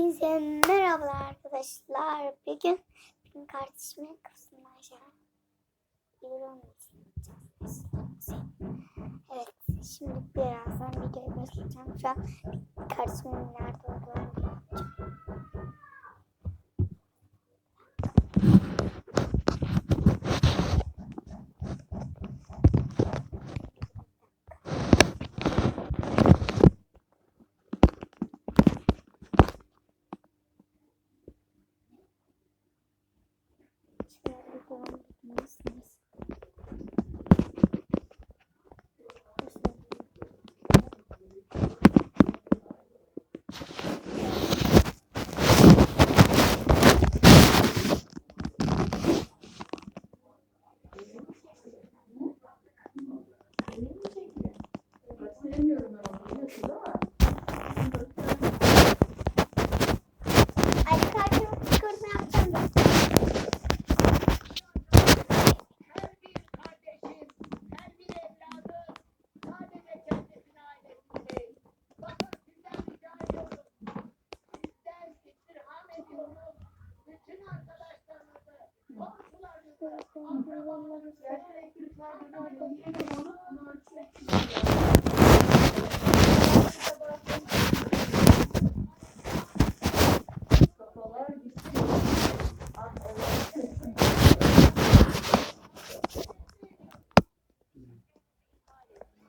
Hepinize merhabalar arkadaşlar. Bugün benim kardeşimin kafasını aşağı Evet, şimdi birazdan videoyu başlayacağım. Şu an kardeşimin nerede olduğunu Şöyle devam edebilirsiniz. Ay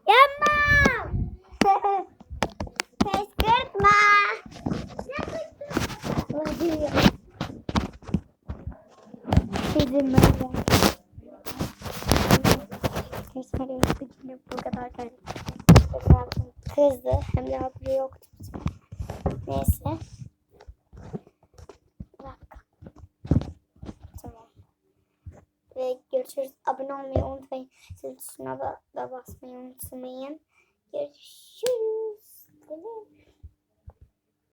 Yapma! Kışkırtma! Bizim öyle. Keşke gücünü bu kadar. Kızdı. Hem de haberi yoktu. Neyse. Dakika. Tamam. Ve görüşürüz. Abone olmayı unutmayın. Zil tuşuna da, da basmayı unutmayın. Görüşürüz.